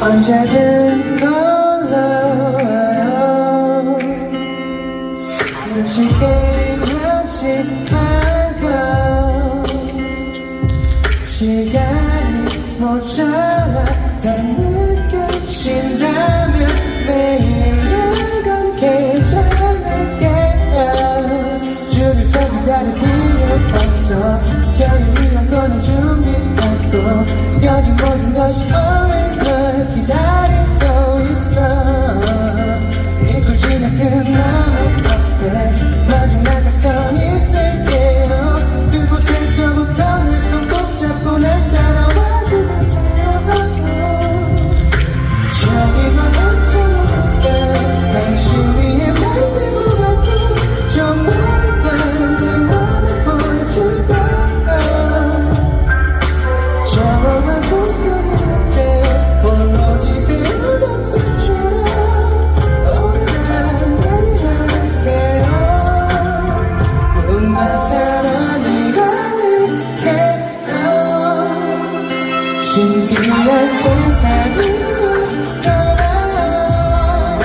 언제든 놀러와요. 눈치 게임하지 말고 시간이 모자라 다느 지 신비한 세상으로 떠나요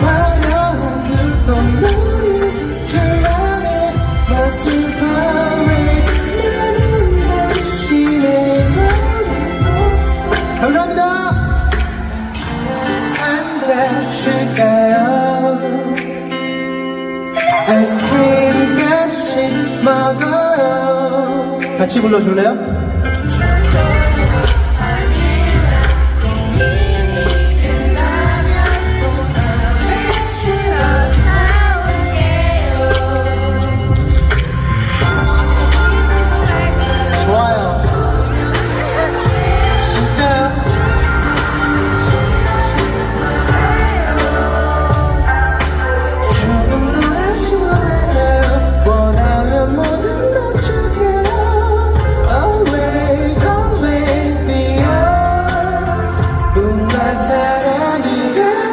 화려한 불꽃놀이 둘만의 멋진 parade 나는 당신의 마음이고 감사합니다. 앉아쉴까요? 아이스크림 같이 먹어요. 같이 불러줄래요?